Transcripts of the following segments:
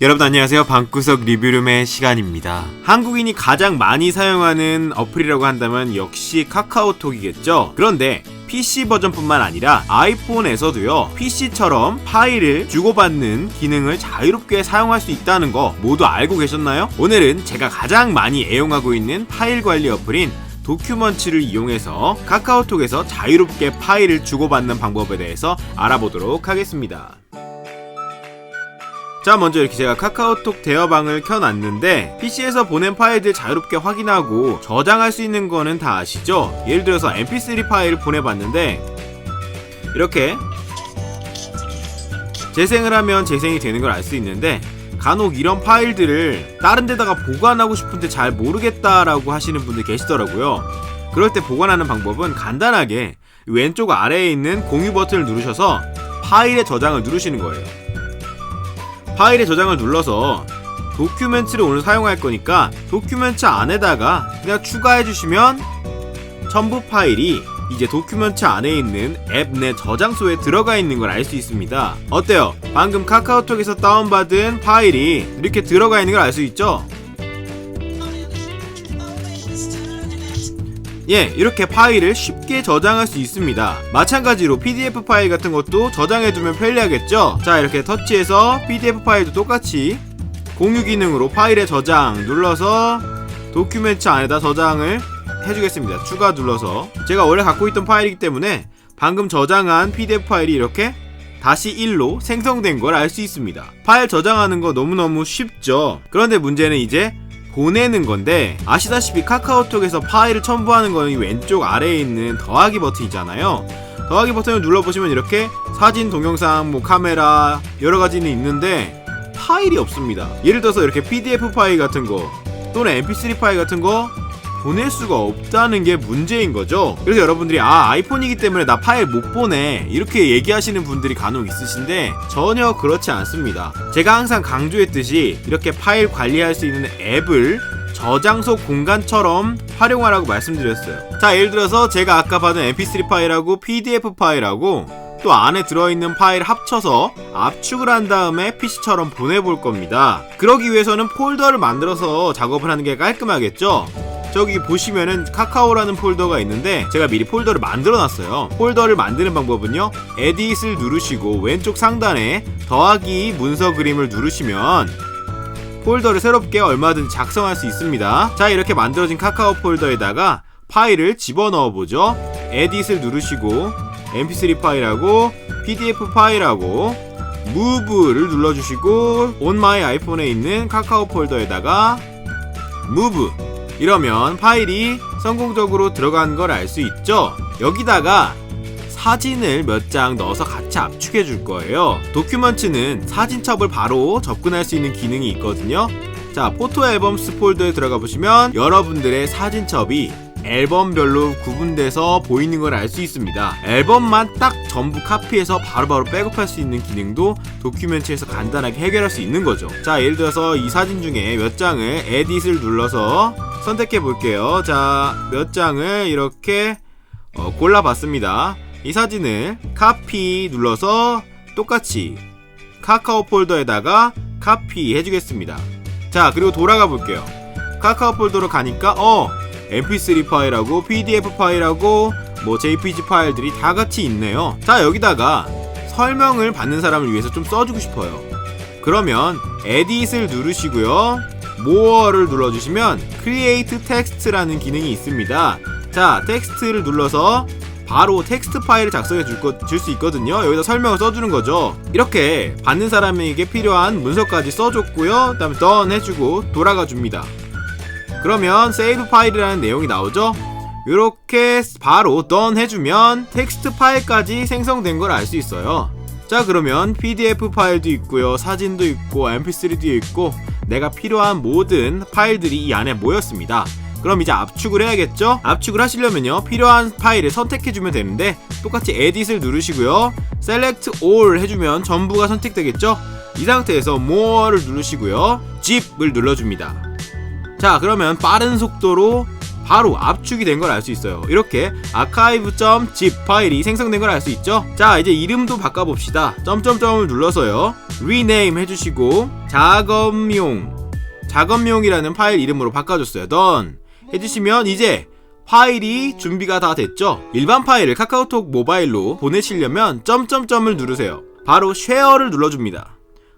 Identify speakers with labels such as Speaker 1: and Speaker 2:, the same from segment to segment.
Speaker 1: 여러분 안녕하세요. 방구석 리뷰룸의 시간입니다. 한국인이 가장 많이 사용하는 어플이라고 한다면 역시 카카오톡이겠죠. 그런데 PC 버전뿐만 아니라 아이폰에서도요 PC처럼 파일을 주고받는 기능을 자유롭게 사용할 수 있다는 거 모두 알고 계셨나요? 오늘은 제가 가장 많이 애용하고 있는 파일 관리 어플인 도큐먼츠를 이용해서 카카오톡에서 자유롭게 파일을 주고받는 방법에 대해서 알아보도록 하겠습니다. 자 먼저 이렇게 제가 카카오톡 대화방을 켜놨는데 PC에서 보낸 파일들 자유롭게 확인하고 저장할 수 있는 거는 다 아시죠? 예를 들어서 mp3 파일을 보내봤는데 이렇게 재생을 하면 재생이 되는 걸 알 수 있는데 간혹 이런 파일들을 다른 데다가 보관하고 싶은데 잘 모르겠다라고 하시는 분들 계시더라고요 그럴 때 보관하는 방법은 간단하게 왼쪽 아래에 있는 공유 버튼을 누르셔서 파일의 저장을 누르시는 거예요 파일의 저장을 눌러서 도큐멘트를 오늘 사용할 거니까 도큐멘트 안에다가 그냥 추가해 주시면 첨부 파일이 이제 도큐멘트 안에 있는 앱 내 저장소에 들어가 있는 걸 알 수 있습니다. 어때요? 방금 카카오톡에서 다운받은 파일이 이렇게 들어가 있는 걸 알 수 있죠? 예, 이렇게 파일을 쉽게 저장할 수 있습니다. 마찬가지로 PDF 파일 같은 것도 저장해두면 편리하겠죠? 자, 이렇게 터치해서 PDF 파일도 똑같이 공유 기능으로 파일의 저장 눌러서 도큐멘트 안에다 저장을 해주겠습니다. 추가 눌러서 제가 원래 갖고 있던 파일이기 때문에 방금 저장한 PDF 파일이 이렇게 다시 1로 생성된 걸 알 수 있습니다. 파일 저장하는 거 너무너무 쉽죠? 그런데 문제는 이제 보내는 건데 아시다시피 카카오톡에서 파일을 첨부하는 거는 이 왼쪽 아래에 있는 더하기 버튼이잖아요. 더하기 버튼을 눌러보시면 이렇게 사진, 동영상, 뭐 카메라 여러 가지는 있는데 파일이 없습니다. 예를 들어서 이렇게 PDF 파일 같은 거 또는 MP3 파일 같은 거 보낼 수가 없다는 게 문제인 거죠. 그래서 여러분들이 아 아이폰이기 때문에 나 파일 못 보내 이렇게 얘기하시는 분들이 간혹 있으신데 전혀 그렇지 않습니다. 제가 항상 강조했듯이 이렇게 파일 관리할 수 있는 앱을 저장소 공간처럼 활용하라고 말씀드렸어요. 자 예를 들어서 제가 아까 받은 mp3 파일하고 pdf 파일하고 또 안에 들어있는 파일 합쳐서 압축을 한 다음에 PC처럼 보내볼 겁니다. 그러기 위해서는 폴더를 만들어서 작업을 하는 게 깔끔하겠죠? 저기 보시면은 카카오라는 폴더가 있는데 제가 미리 폴더를 만들어 놨어요. 폴더를 만드는 방법은요. 에딧을 누르시고 왼쪽 상단에 더하기 문서 그림을 누르시면 폴더를 새롭게 얼마든지 작성할 수 있습니다. 자, 이렇게 만들어진 카카오 폴더에다가 파일을 집어넣어 보죠. 에딧을 누르시고 mp3 파일하고 pdf 파일하고 move를 눌러주시고 on my iPhone에 있는 카카오 폴더에다가 move 이러면 파일이 성공적으로 들어간 걸 알 수 있죠. 여기다가 사진을 몇 장 넣어서 같이 압축해 줄 거예요. 도큐먼트는 사진첩을 바로 접근할 수 있는 기능이 있거든요. 자, 포토 앨범스 폴더에 들어가 보시면 여러분들의 사진첩이 앨범별로 구분돼서 보이는 걸 알 수 있습니다. 앨범만 딱 전부 카피해서 바로바로 백업할 수 있는 기능도 도큐멘트에서 간단하게 해결할 수 있는 거죠. 자, 예를 들어서 이 사진 중에 몇 장을 에딧을 눌러서 선택해 볼게요. 자, 몇 장을 이렇게 어, 골라봤습니다. 이 사진을 카피 눌러서 똑같이 카카오 폴더에다가 카피 해주겠습니다. 자, 그리고 돌아가 볼게요. 카카오 폴더로 가니까 어 mp3 파일하고 pdf 파일하고 뭐 jpg 파일들이 다 같이 있네요. 자, 여기다가 설명을 받는 사람을 위해서 좀 써주고 싶어요. 그러면 edit을 누르시고요. More를 눌러주시면 create text라는 기능이 있습니다. 자, 텍스트를 눌러서 바로 텍스트 파일을 작성해 줄 수 있거든요. 여기다 설명을 써주는 거죠. 이렇게 받는 사람에게 필요한 문서까지 써줬고요. 그 다음에 done 해주고 돌아가 줍니다. 그러면 save 파일이라는 내용이 나오죠. 이렇게 바로 done 해주면 텍스트 파일까지 생성된 걸 알 수 있어요. 자 그러면 PDF 파일도 있고요 사진도 있고 mp3도 있고 내가 필요한 모든 파일들이 이 안에 모였습니다. 그럼 이제 압축을 해야겠죠? 압축을 하시려면요 필요한 파일을 선택해주면 되는데 똑같이 edit을 누르시고요 select all 해주면 전부가 선택되겠죠? 이 상태에서 more를 누르시고요 zip을 눌러줍니다. 자 그러면 빠른 속도로 바로 압축이 된 걸 알 수 있어요. 이렇게 archive.zip 파일이 생성된 걸 알 수 있죠. 자, 이제 이름도 바꿔봅시다. 점점점을 눌러서요. rename 해주시고 작업용 작업용이라는 파일 이름으로 바꿔줬어요. done 해주시면 이제 파일이 준비가 다 됐죠. 일반 파일을 카카오톡 모바일로 보내시려면 점점점을 누르세요. 바로 쉐어를 눌러줍니다.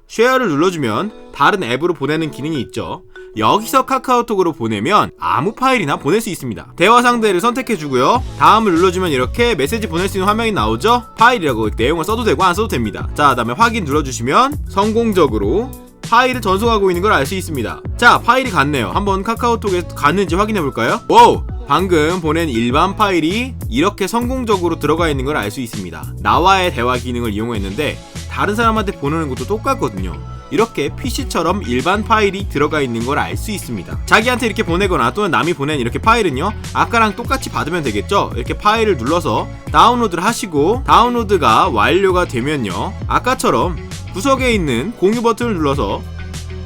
Speaker 1: 쉐어를 눌러주면 다른 앱으로 보내는 기능이 있죠. 여기서 카카오톡으로 보내면 아무 파일이나 보낼 수 있습니다. 대화 상대를 선택해주고요. 다음을 눌러주면 이렇게 메시지 보낼 수 있는 화면이 나오죠. 파일이라고 내용을 써도 되고 안 써도 됩니다. 자, 다음에 확인 눌러주시면 성공적으로 파일을 전송하고 있는 걸 알 수 있습니다. 자, 파일이 갔네요. 한번 카카오톡에 갔는지 확인해 볼까요? 와우! 방금 보낸 일반 파일이 이렇게 성공적으로 들어가 있는 걸 알 수 있습니다. 나와의 대화 기능을 이용했는데 다른 사람한테 보내는 것도 똑같거든요. 이렇게 PC처럼 일반 파일이 들어가 있는 걸 알 수 있습니다. 자기한테 이렇게 보내거나 또는 남이 보낸 이렇게 파일은요, 아까랑 똑같이 받으면 되겠죠? 이렇게 파일을 눌러서 다운로드를 하시고, 다운로드가 완료가 되면요, 아까처럼 구석에 있는 공유 버튼을 눌러서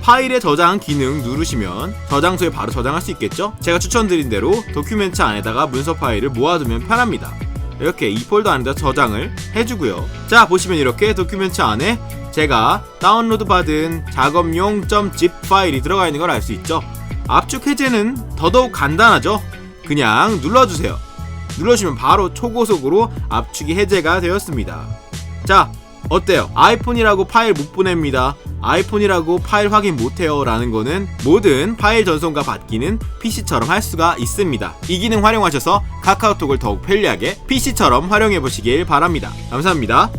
Speaker 1: 파일의 저장 기능 누르시면 저장소에 바로 저장할 수 있겠죠? 제가 추천드린 대로 도큐멘트 안에다가 문서 파일을 모아두면 편합니다. 이렇게 이 폴더 안에다 저장을 해주고요. 자 보시면 이렇게 도큐멘트 안에 제가 다운로드 받은 작업용 .zip 파일이 들어가 있는 걸 알 수 있죠. 압축 해제는 더더욱 간단하죠. 그냥 눌러주세요. 눌러주면 바로 초고속으로 압축이 해제가 되었습니다. 자, 어때요? 아이폰이라고 파일 못 보냅니다. 아이폰이라고 파일 확인 못해요. 라는 거는 모든 파일 전송과 받기는 PC처럼 할 수가 있습니다. 이 기능 활용하셔서 카카오톡을 더욱 편리하게 PC처럼 활용해 보시길 바랍니다. 감사합니다.